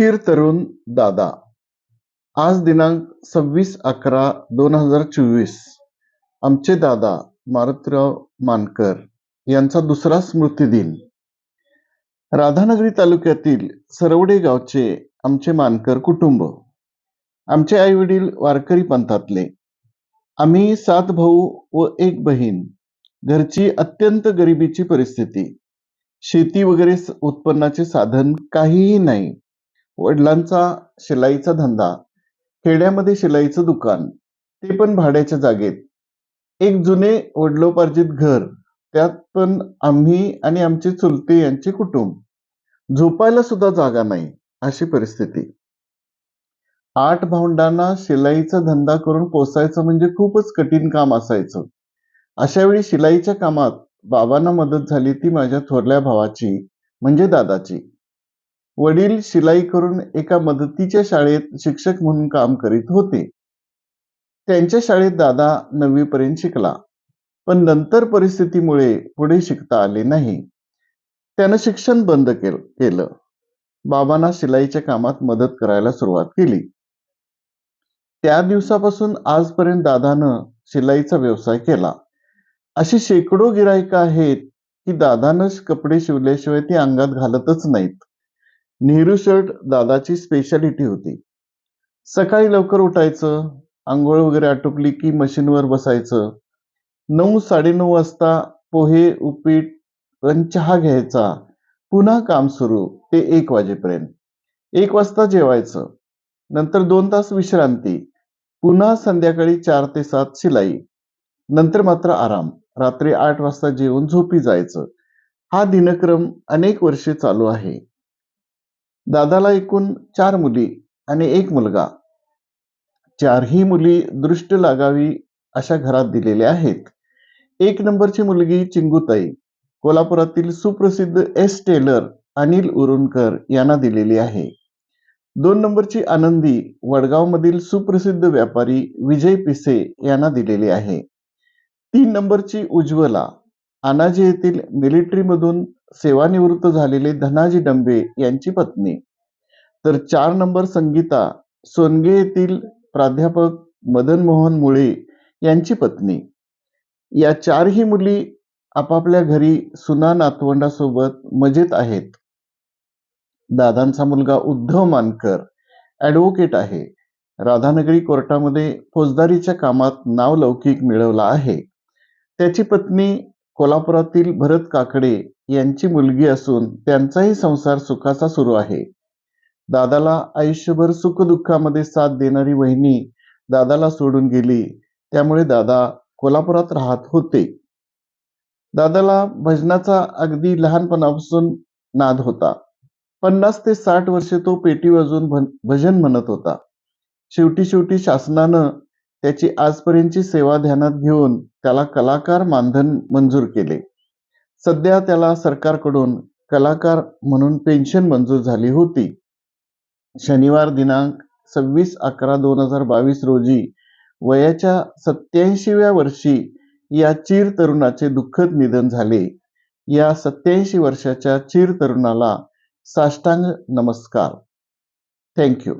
चिर तरुण दादा. आज दिनांक सव्वीस अकरा दोन हजार चोवीस. आमचे दादा मारुतीराव मानकर यांचा दुसरा स्मृतिदिन राधानगरी तालुक्यातील सरवडे गावचे आमचे मानकर कुटुंब. आमचे आई वडील वारकरी पंथातले. आम्ही सात भाऊ व एक बहीण. घरची अत्यंत गरिबीची परिस्थिती. शेती वगैरे उत्पन्नाचे साधन काहीही नाही. वडिलांचा शिलाईचा धंदा खेड्यामध्ये शिलाईचं दुकान ते पण भाड्याच्या जागेत. एक जुने वडिलोपार्जित घर त्यात पण आम्ही आणि आमचे चुलते यांचे कुटुंब. झोपायला सुद्धा जागा नाही अशी परिस्थिती. आठ भावंडांना शिलाईचा धंदा करून पोसायचं म्हणजे खूपच कठीण काम असायचं. अशा वेळी शिलाईच्या कामात बाबांना मदत झाली ती माझ्या थोरल्या भावाची म्हणजे दादाची. वडील शिलाई करून एका मदतीच्या शाळेत शिक्षक म्हणून काम करीत होते. त्यांच्या शाळेत दादा नववीपर्यंत शिकला पण नंतर परिस्थितीमुळे पुढे शिकता आले नाही. त्यानं शिक्षण बंद केलं बाबांना शिलाईच्या कामात मदत करायला सुरुवात केली. त्या दिवसापासून आजपर्यंत दादानं शिलाईचा व्यवसाय केला. अशी शेकडो गिरायक आहेत की दादानं कपडे शिवल्याशिवाय ती अंगात घालतच नाहीत. नेहरू शर्ट दादाची स्पेशालिटी होती. सकाळी लवकर उठायचं आंघोळ वगैरे आटोपली की मशीनवर बसायचं. नऊ साडेनऊ वाजता पोहे उपीट चहा घ्यायचा. पुन्हा काम सुरू ते एक वाजेपर्यंत. एक वाजता जेवायचं. नंतर दोन तास विश्रांती. पुन्हा संध्याकाळी चार ते सात शिलाई. नंतर मात्र आराम. रात्री आठ वाजता जेवून झोपी जायचं. हा दिनक्रम अनेक वर्षे चालू आहे. दादाला एकूण चार मुली आणि एक मुलगा. चारही मुली दृष्ट लागावी अशा घरात दिलेल्या आहेत. एक नंबरची मुलगी चिंगुताई कोल्हापुरातील सुप्रसिद्ध एस टेलर अनिल उरुणकर यांना दिलेली आहे. दोन नंबरची आनंदी वडगावमधील सुप्रसिद्ध व्यापारी विजय पिसे यांना दिलेली आहे. तीन नंबरची उज्ज्वला अनाजी येथील मिलिटरीमधून सेवानिवृत्त झालेले धनाजी डंबे यांची पत्नी. तर चार नंबर संगीता सोनगे येथील प्राध्यापक मदन मोहन मुळे यांची पत्नी. या चारही मुली आपापल्या घरी सुना नातवंडासोबत मजेत आहेत. दादांचा मुलगा उद्धव मानकर ॲडव्होकेट आहे. राधानगरी कोर्टामध्ये फौजदारीच्या कामात नावलौकिक मिळवला आहे. त्याची पत्नी कोल्हापुरातील भरत काकडे यांची मुलगी असून त्यांचाही संसार सुखाचा सुरू आहे. दादाला आयुष्यभर सुखदुःखामध्ये साथ देणारी वहिनी दादाला सोडून गेली. त्यामुळे दादा कोल्हापुरात राहत होते. दादाला भजनाचा अगदी लहानपणापासून नाद होता. पन्नास ते साठ वर्षे तो पेटी वाजून भजन म्हणत होता. शेवटी शेवटी शासनानं त्याची आजपर्यंतची सेवा ध्यानात घेऊन त्याला कलाकार मानधन मंजूर केले. सध्या त्याला सरकारकडून कलाकार म्हणून पेन्शन मंजूर झाली होती. शनिवार दिनांक सव्वीस अकरा दोन हजार बावीस रोजी वयाच्या सत्याऐंशीव्या वर्षी या चीर तरुणाचे दुःखद निधन झाले. या सत्याऐंशी वर्षाच्या चीर तरुणाला साष्टांग नमस्कार. थँक्यू.